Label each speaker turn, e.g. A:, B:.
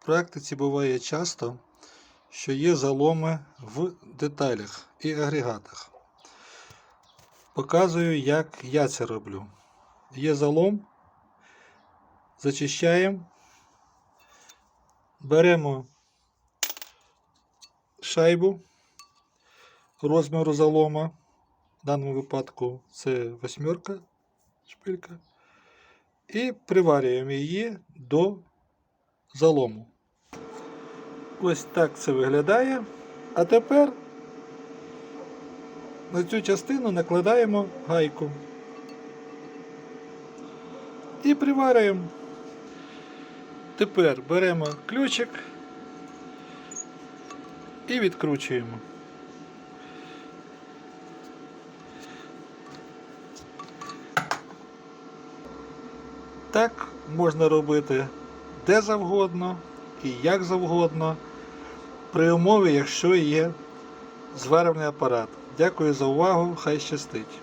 A: В практиці буває часто, що є заломи в деталях і агрегатах. Показую, як я це роблю. Є залом, зачищаємо, беремо шайбу розміру залома. В даному випадку це восьмерка шпилька. І приварюємо її до залому. Ось так це виглядає. А тепер на цю частину накладаємо гайку. І приварюємо. Тепер беремо ключик і відкручуємо. Так можна робити де завгодно і як завгодно, при умові, якщо є зварювальний апарат. Дякую за увагу, хай щастить.